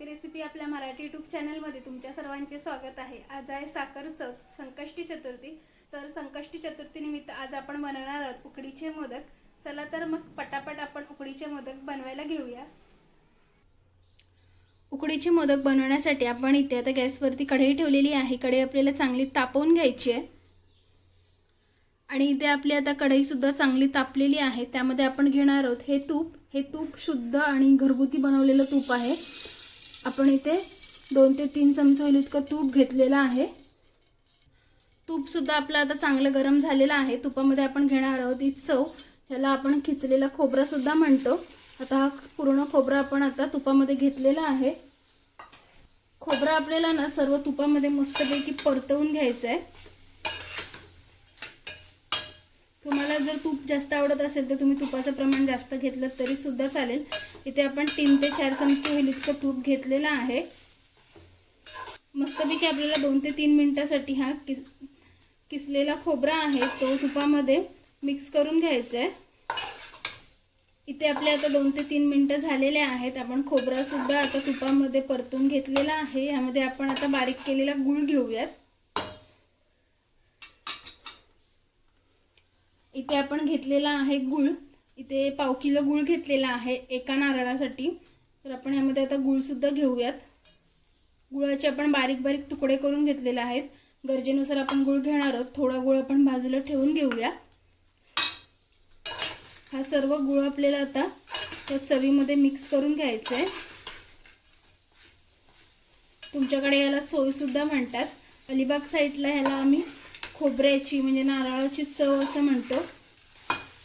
Happy recipe आपल्या Marathi YouTube चॅनलमध्ये तुमच्या सर्वांचे स्वागत आहे. आज आहे साखर चौथ संकष्टी चतुर्थी. तर संकष्टी चतुर्थीनिमित्त आज आपण बनवणार आहोत उकडीचे मोदक. चला तर मग पटापट आपण उकडीचे मोदक बनवायला घेऊया. उकडीचे मोदक बनवण्यासाठी आपण इथे आता गॅसवरती कढई ठेवलेली आहे. कढई आपल्याला चांगली तापवून घ्यायची आहे. आणि इथे आपली आता कढईसुद्धा चांगली तापलेली आहे. त्यामध्ये आपण घेणार आहोत हे तूप. हे तूप शुद्ध आणि घरगुती बनवलेलं तूप आहे. आपण इथे दोन ते तीन चमचे होईल इतकं तूप घेतलेलं आहे. तूपसुद्धा आपलं आता चांगलं गरम झालेलं आहे. तुपामध्ये आपण घेणार आहोत ही चव. ह्याला आपण खिचलेला खोबरासुद्धा म्हणतो. आता हा पूर्ण खोबरा आपण आता तुपामध्ये घेतलेला आहे. खोबरं आपल्याला ना सर्व तुपामध्ये मस्तपैकी परतवून घ्यायचं आहे तुम्हाला जर तूप जास्त आवडत असेल तर तुम्ही तुपाचं प्रमाण जास्त घेतलं तरी सुद्धा चालेल. इथे आपण तीन ते चार चमचे होईल इतकं तूप घेतलेलं आहे. मस्तपैकी आपल्याला दोन ते तीन मिनिटासाठी हा किस किसलेला खोबरा आहे तो तुपामध्ये मिक्स करून घ्यायचा आहे इथे आपले आता दोन ते तीन मिनटं झालेले आहेत. आपण खोबरासुद्धा आता तुपामध्ये परतून घेतलेला आहे. यामध्ये आपण आता बारीक केलेला गूळ घेऊयात. इथे आपण घेतलेला आहे गुळ. इथे पाव किलो गुळ घेतलेला आहे एका नारळासाठी. तर आपण ह्यामध्ये आता गुळसुद्धा घेऊयात. गुळाचे आपण बारीक बारीक तुकडे करून घेतलेले आहेत. गरजेनुसार आपण गुळ घेणार आहोत. थोडा गुळ आपण बाजूला ठेवून घेऊया. हा सर्व गुळ आपल्याला आता त्या चवीमध्ये मिक्स करून घ्यायचं आहे. तुमच्याकडे याला सोयसुद्धा म्हणतात. अलिबाग साईडला ह्याला आम्ही खोबऱ्याची म्हणजे नारळाची चव असं म्हणतो.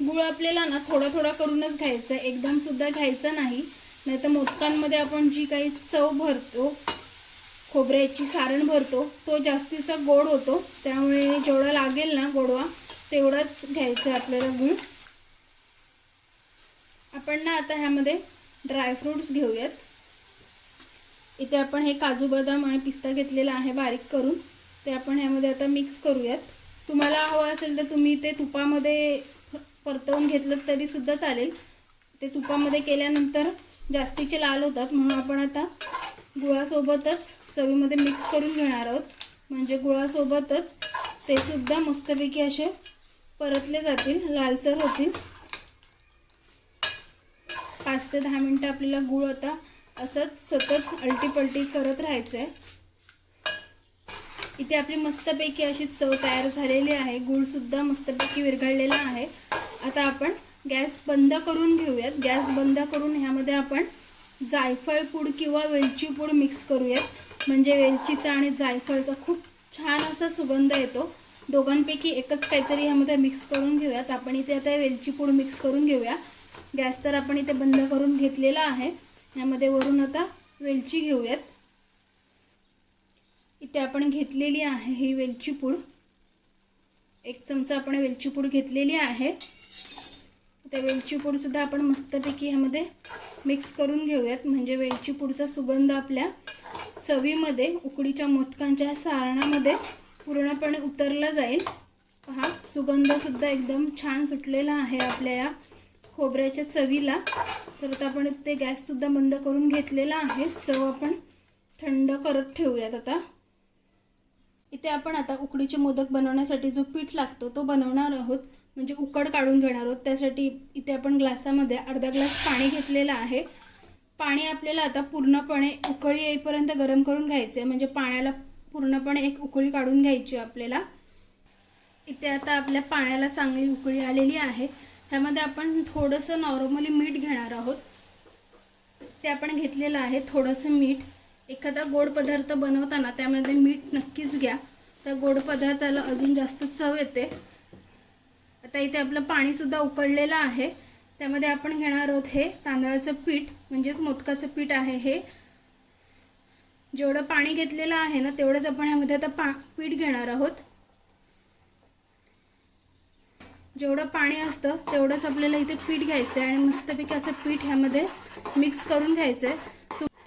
गुळ आपल्याला ना थोडा थोडा करूनच घ्यायचा आहे एकदम सुद्धा घ्यायचा नाही. नाहीतर मोदकांमध्ये आपण जी काही चव भरतो खोबऱ्याची सारण भरतो तो जास्तीचा गोड होतो. त्यामुळे जेवढा लागेल ना गोडवा तेवढाच घ्यायचा आहे आपल्याला गुळ. आपण ना आता ह्यामध्ये ड्रायफ्रूट्स घेऊयात. इथे आपण हे काजू बदाम आणि पिस्ता घेतलेला आहे बारीक करून. ते आपण ह्यामध्ये आता मिक्स करूयात. तुम्हाला हवं असेल तर तुम्ही ते तुपामध्ये परतवून घेतलं तरी सुद्धा चालेल. ते तुपामध्ये केल्यानंतर जास्तीचे लाल होतात म्हणून आपण आता गुळासोबतच चवीमध्ये मिक्स करून घेणार आहोत. म्हणजे गुळासोबतच ते सुद्धा मस्तपैकी असे परतले जातील लालसर होतील. पाच ते दहा मिनटं आपल्याला गुळ आता असंच सतत अलटीपलटी करत राहायचं आहे इथे आपली मस्तपैकी अशी चव तयार झालेली आहे. गुळसुद्धा मस्तपैकी विरघळलेला आहे. आता आपण गॅस बंद करून घेऊयात. गॅस बंद करून ह्यामध्ये आपण जायफळ पूड किंवा वेलची पूड मिक्स करूयात. म्हणजे वेलचीचा आणि जायफळचा खूप छान असा सुगंध येतो. दोघांपैकी एकच काहीतरी ह्यामध्ये मिक्स करून घेऊयात. आपण इथे आता वेलची पूड मिक्स करून घेऊया. गॅस तर आपण इथे बंद करून घेतलेला आहे. ह्यामध्ये वरून आता वेलची घेऊयात. ते आपण घेतलेली आहे ही वेलची पूड. एक चमचा आपण वेलची पूड घेतलेली आहे. त्या वेलची पूडसुद्धा आपण मस्तपैकी ह्यामध्ये मिक्स करून घेऊयात. म्हणजे वेलची पूडचा सुगंध आपल्या चवीमध्ये उकडीच्या मोदकांच्या सारणामध्ये पूर्णपणे उतरला जाईल. पहा सुगंधसुद्धा एकदम छान सुटलेला आहे आपल्या या खोबऱ्याच्या चवीला. तर आता आपण ते गॅससुद्धा बंद करून घेतलेला आहे. चव आपण थंड करत ठेवूयात आता. इथे आपण आता उकडीचे मोदक बनवण्यासाठी जो पीठ लागतो तो बनवणार आहोत. म्हणजे उकड काढून घेणार आहोत. त्यासाठी इथे आपण ग्लासामध्ये अर्धा ग्लास पाणी घेतलेलं आहे. पाणी आपल्याला आता पूर्णपणे उकळी येईपर्यंत गरम करून घ्यायचं आहे म्हणजे पाण्याला पूर्णपणे एक उकळी काढून घ्यायची आपल्याला. इथे आता आपल्या पाण्याला चांगली उकळी आलेली आहे. त्यामध्ये आपण थोडंसं नॉर्मली मीठ घेणार आहोत. ते आपण घेतलेलं आहे थोडंसं मीठ. एखादा गोड पदार्थ बनवताना त्यामध्ये मीठ नक्कीच घ्या. त्या गोड पदार्थाला अजून जास्त चव येते. आता इथे आपलं पाणीसुद्धा उकळलेलं आहे. त्यामध्ये आपण घेणार आहोत हे तांदळाचं पीठ म्हणजेच मोदकाचं पीठ आहे हे. जेवढं पाणी घेतलेलं आहे ना तेवढंच आपण ह्यामध्ये आता पा पीठ घेणार आहोत. जेवढं पाणी असतं तेवढंच आपल्याला इथे पीठ घ्यायचं आहे आणि मस्तपैकी असं पीठ ह्यामध्ये मिक्स करून घ्यायचं आहे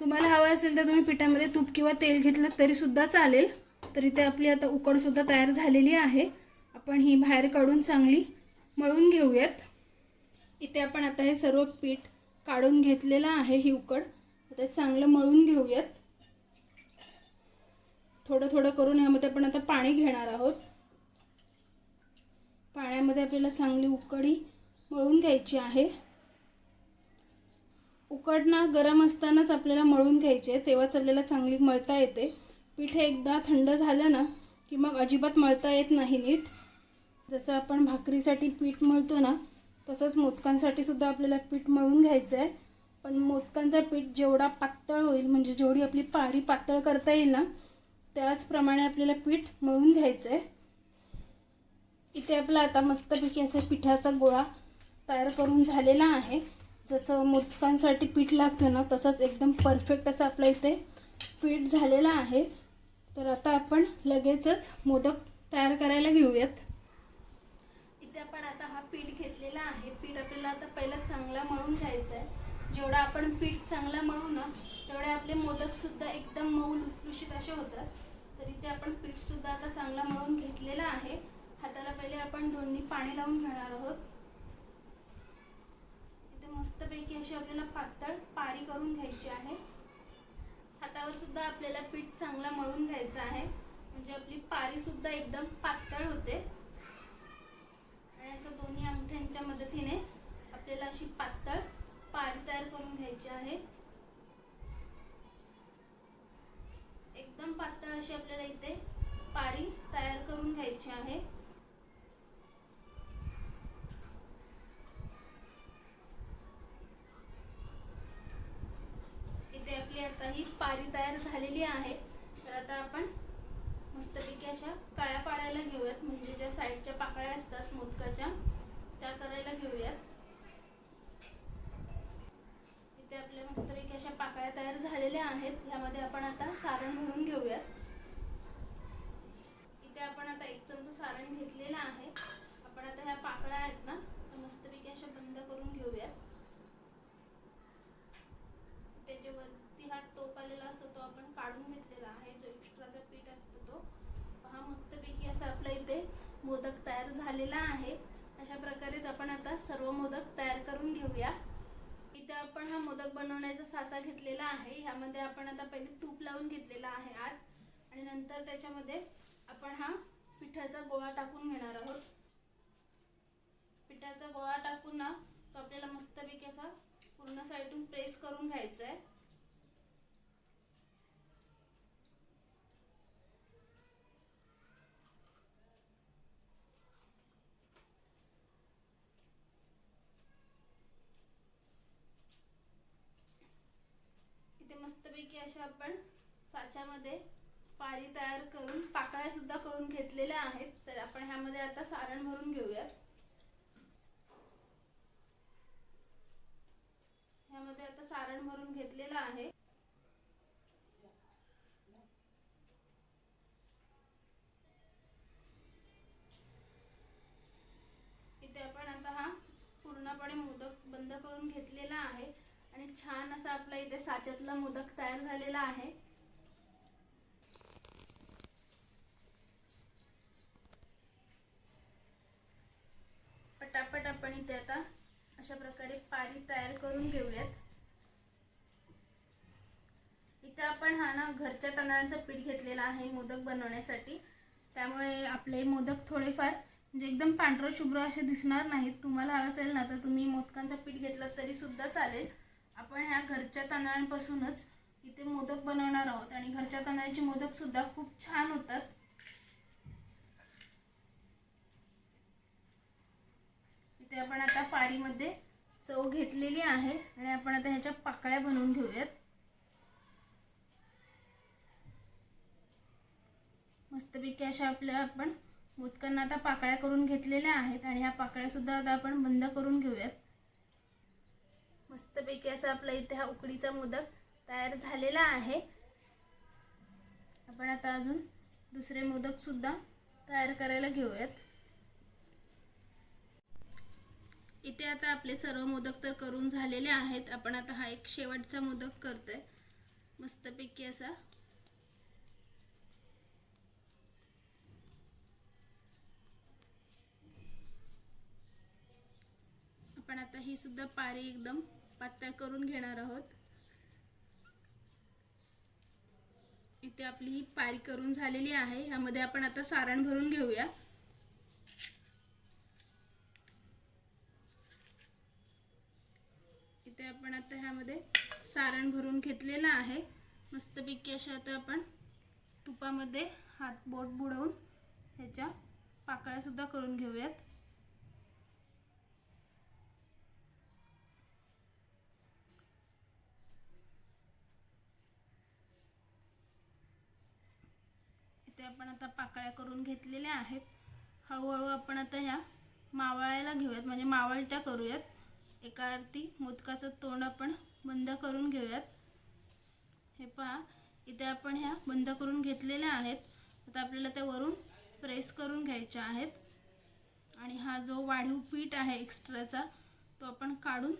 तुम्हाला हवं असेल तर तुम्ही पिठामध्ये तूप किंवा तेल घेतलं तरीसुद्धा चालेल. तर इथे आपली आता उकडसुद्धा तयार झालेली आहे. आपण ही बाहेर काढून चांगली मळून घेऊयात. इथे आपण आता हे सर्व पीठ काढून घेतलेलं आहे ही उकड. ते चांगलं मळून घेऊयात. थोडं थोडं करून ह्यामध्ये आपण आता पाणी घेणार आहोत. पाण्यामध्ये आपल्याला चांगली उकडी मळून घ्यायची आहे. उकडणं गरम असतानाच आपल्याला मळून घ्यायचे. तेव्हाच आपल्याला चांगली मळता येते. पीठ हे एकदा थंड झालं ना की मग अजिबात मळता येत नाही नीट. जसं आपण भाकरीसाठी पीठ मळतो ना तसंच मोदकांसाठी सुद्धा आपल्याला पीठ मळून घ्यायचं आहे पण मोदकांचा पीठ जेवढा पातळ होईल म्हणजे जेवढी आपली पारी पातळ करता येईल ना त्याचप्रमाणे आपल्याला पीठ मळून घ्यायचं आहे इथे आपला आता मस्तपैकी असं पिठाचा गोळा तयार करून झालेला आहे. जसं मोदकांसाठी पीठ लागतं ना तसंच एकदम परफेक्ट असं आपल्या इथे पीठ झालेलं आहे. तर आता आपण लगेचच मोदक तयार करायला घेऊयात. इथे आपण आता हा पीठ घेतलेला आहे. पीठ आपल्याला आता पहिला चांगला मळून घ्यायचं आहे जेवढा आपण पीठ चांगला मळू ना तेवढे आपले मोदक सुद्धा एकदम मऊ लुसलुशीत असे होतात. तर इथे आपण पीठ सुद्धा आता चांगला मळून घेतलेला आहे. हाताला पहिले आपण दोन्ही पाणी लावून घेणार आहोत. म्हणजे मस्तपैकी अशी आपल्याला पातळ पारी करून घ्यायची आहे. हातावर सुद्धा आपल्याला पीठ चांगला मळून घ्यायचं आहे. म्हणजे आपली पारी सुद्धा एकदम पातळ होते. आणि असं दोन्ही अंगठ्यांच्या मदतीने आपल्याला अशी पातळ पारी तयार करून घ्यायची आहे. एकदम पातळ अशी आपल्याला इथे पारी तयार करून घ्यायची आहे इथे आपली आता ही पारी तयार झालेली आहे. तर आता आपण मस्तपैकी अशा काळ्या पाडायला घेऊयात. म्हणजे ज्या साईडच्या पाकळ्या असतात मोदकाच्या त्या करायला घेऊयात. इथे आपल्या मस्तपैकी अशा पाकळ्या तयार झालेल्या आहेत. ह्यामध्ये आपण आता सारण भरून घेऊयात. इथे आपण आता एक चमचा सारण घेतलेलं आहे. आपण आता ह्या पाकळ्या आहेत ना मस्तपैकी अशा बंद करून घेऊयात त्याच्या वरती हा टोप आलेला असतो तो आपण काढून घेतलेला आहे. जो एक्स्ट्राचा पीठ असतो तो. हा मस्तपैकी असा आपल्या इथे मोदक तयार झालेला आहे. अशा प्रकारेच आपण आता सर्व मोदक तयार करून घेऊया. इथे आपण हा मोदक बनवण्याचा साचा घेतलेला आहे. ह्यामध्ये आपण आता पहिले तूप लावून घेतलेला आहे आत. आणि नंतर त्याच्यामध्ये आपण हा पिठाचा गोळा टाकून घेणार आहोत. पिठाचा गोळा टाकून ना तो आपल्याला मस्तपैकी असा पूर्ण साईडून प्रेस करून घ्यायचा आहे इथे की अशा आपण साच्यामध्ये पारी तयार करून पाकळ्या सुद्धा करून घेतलेल्या आहेत. तर आपण ह्यामध्ये आता सारण भरून घेऊयात. ह्यामध्ये आता सारण भरून घेतलेलं आहे. इथे आपण आता हा पूर्णपणे मोदक बंद करून घेतलेला आहे. छान असा आपला इथे साच्यातला मोदक तयार झालेला आहे. पटापट आपण इथे आता अशा प्रकारे पारी तयार करून घेऊयात. इथे आपण हा ना घरच्या तांदळाचं पीठ घेतलेला आहे मोदक बनवण्यासाठी. त्यामुळे आपले मोदक थोडेफार म्हणजे एकदम पांढरं शुभ्र असे दिसणार नाहीत. तुम्हाला हवं असेल ना तर तुम्ही मोदकांचं पीठ घेतलं तरी सुद्धा चालेल. आपण ह्या घरच्या तांदळांपासूनच इथे मोदक बनवणार आहोत. आणि घरच्या तांदळाचे मोदक सुद्धा खूप छान होतात. इथे आपण आता पारीमध्ये चव घेतलेली आहे. आणि आपण आता ह्याच्या पाकळ्या बनवून घेऊयात. मस्तपैकी अशा आपल्या आपण मोदकांना आता पाकळ्या करून घेतलेल्या आहेत. आणि ह्या पाकळ्या सुद्धा आता आपण बंद करून घेऊयात. मस्तपैकी असा आपला इथे हा उकडीचा मोदक तयार झालेला आहे. आपण आता अजून दुसरे मोदक सुद्धा तयार करायला घेऊयात. इथे आता आपले सर्व मोदक तर करून झालेले आहेत. आपण आता हा एक शेवटचा मोदक करतोय. मस्तपैकी असा. आपण आता ही सुद्धा पारी एकदम पातळ करून घेणार आहोत. इथे आपली ही पारी करून झालेली आहे. ह्यामध्ये आपण आता सारण भरून घेऊया. इथे आपण आता ह्यामध्ये सारण भरून घेतलेलं आहे. मस्तपैकी अशा आता आपण तुपामध्ये हात बोट बुडवून ह्याच्या पाकळ्या सुद्धा करून घेऊयात. आपण आता पाकळ्या करून घेतलेल्या आहेत. हळूहळू आपण आता ह्या मावळायला घेऊयात. म्हणजे मावळत्या करूयात. एका आरती मोदकाचं तोंड आपण बंद करून घेऊयात. हे पहा इथे आपण ह्या बंद करून घेतलेल्या आहेत. आता आपल्याला त्या वरून प्रेस करून घ्यायच्या आहेत. आणि हा जो वाढीव पीठ आहे एक्स्ट्राचा तो आपण काढून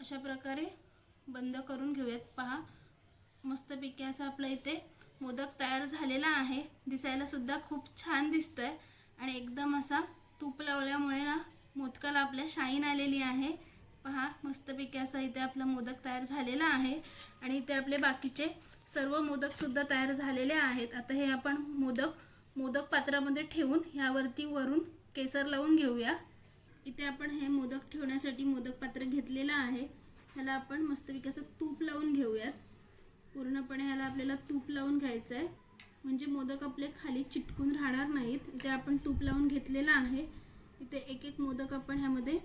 अशा प्रकारे बंद करून घेऊयात. पहा मस्तपैकी असा आपला इथे मोदक तयार झालेला आहे. दिसायला सुद्धा खूप छान दिसतोय. आणि एकदम असा तूप लावल्यामुळे ना मोदकाला आपल्या शाईन आलेली आहे. पहा मस्तपैकी असा इथे आपला मोदक तयार झालेला आहे. आणि इथे आपले बाकीचे सर्व मोदकसुद्धा तयार झालेले आहेत. आता हे आपण मोदक मोदक पात्रामध्ये ठेवून ह्यावरती वरून केसर लावून घेऊया. इथे आपण हे मोदक ठेवण्यासाठी मोदक पात्र घेतलेलं आहे. ह्याला आपण मस्तपैकी असं तूप लावून घेऊयात. पूर्णपणे ह्याला आपल्याला तूप लावून घ्यायचं आहे म्हणजे मोदक आपले खाली चिटकून राहणार नाहीत. इथे आपण तूप लावून घेतलेलं आहे. इथे एक एक मोदक आपण ह्यामध्ये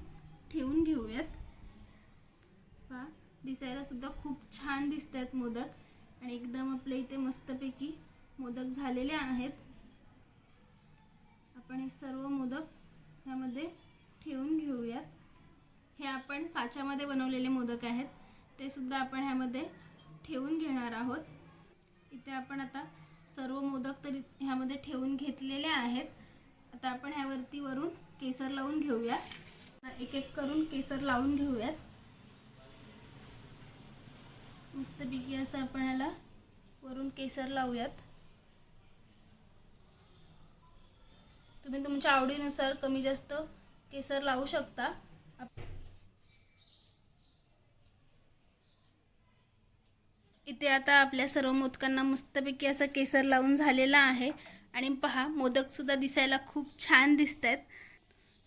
ठेवून घेऊयात. पहा दिसायला सुद्धा खूप छान दिसत आहेत मोदक. आणि एकदम आपल्या इथे मस्तपैकी मोदक झालेले आहेत. आपण हे सर्व मोदक ह्यामध्ये ठेवून घेऊयात. हे आपण साच्यामध्ये बनवलेले मोदक आहेत. ते सुद्धा आपण ह्यामध्ये ठेवून घेणार आहोत. इथे आपण आता सर्व मोदक तरी ह्यामध्ये ठेवून घेतलेले आहेत. आता आपण ह्यावरती वरून केसर लावून घेऊया. एक एक करून केसर लावून घेऊयात. मस्तपैकी असं आपण ह्याला वरून केसर लावूयात. तुम्ही तुमच्या आवडीनुसार कमी जास्त केसर लावू शकता. इथे आता आपल्या सर्व मोदकांना मस्तपैकी असा केसर लावून झालेला आहे. आणि पहा मोदकसुद्धा दिसायला खूप छान दिसत आहेत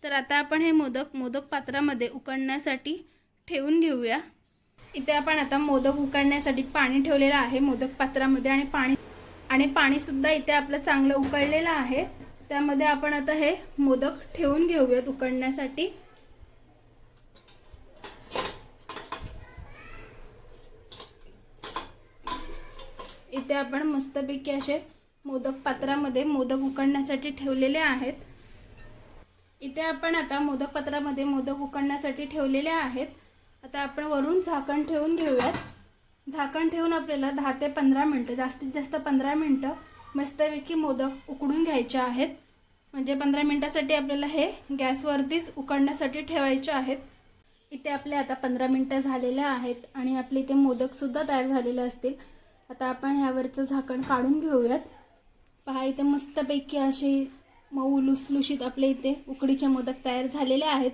तर आता आपण हे मोदक मोदक पात्रामध्ये उकडण्यासाठी ठेवून घेऊया. इथे आपण आता मोदक उकडण्यासाठी पाणी ठेवलेलं आहे मोदक पात्रामध्ये आणि पाणी आणि पाणीसुद्धा इथे आपलं चांगलं उकळलेलं आहे. त्यामध्ये आपण आता हे मोदक ठेवून घेऊयात उकडण्यासाठी इथे आपण मस्तपैकी असे मोदक पात्रामध्ये मोदक उकडण्यासाठी ठेवलेले आहेत. इथे आपण आता मोदक पात्रामध्ये मोदक उकडण्यासाठी ठेवलेले आहेत. आता आपण वरून झाकण ठेवून घेऊयात. झाकण ठेवून आपल्याला दहा ते पंधरा मिनटं जास्तीत जास्त पंधरा मिनटं मस्तपैकी मोदक उकडून घ्यायचे आहेत. म्हणजे पंधरा मिनटासाठी आपल्याला हे गॅसवरतीच उकडण्यासाठी ठेवायचे आहेत. इथे आपले आता पंधरा मिनटं झालेले आहेत आणि आपले इथे मोदकसुद्धा तयार झालेले असतील. आता आपण ह्यावरचं झाकण काढून घेऊयात. पहा इथे मस्तपैकी असे मऊ लुसलुशीत आपले इथे उकडीचे मोदक तयार झालेले आहेत.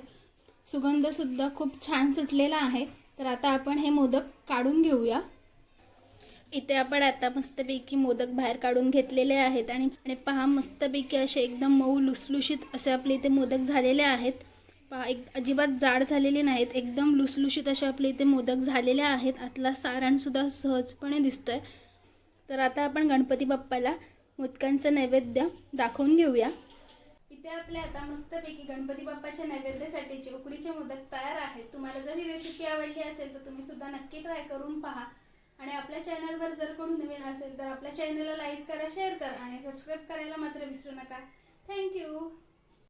सुगंधसुद्धा खूप छान सुटलेला आहे. तर आता आपण हे मोदक काढून घेऊया. इथे आपण आता मस्तपैकी मोदक बाहेर काढून घेतलेले आहेत आणि आणि पहा मस्तपैकी असे एकदम मऊ लुसलुशीत असे आपले इथे मोदक झालेले आहेत. पहा एक अजिबात जाड झालेले नाहीत एकदम लुसलुशीत असे आपले इथे मोदक झालेले आहेत. आतला सारणसुद्धा सहजपणे दिसतोय. तर आता आपण गणपती बाप्पाला मोदकांचं नैवेद्य दाखवून घेऊया. इथे आपले आता मस्तपैकी गणपती बाप्पाच्या नैवेद्यासाठीचे उकडीचे मोदक तयार आहेत. तुम्हाला जर ही रेसिपी आवडली असेल तर तुम्ही सुद्धा नक्की ट्राय करून पहा. आणि आपल्या चॅनलवर जर कोणी नवीन असेल तर आपल्या चॅनलला लाईक करा शेअर करा आणि सबस्क्राईब करायला मात्र विसरू नका. थँक्यू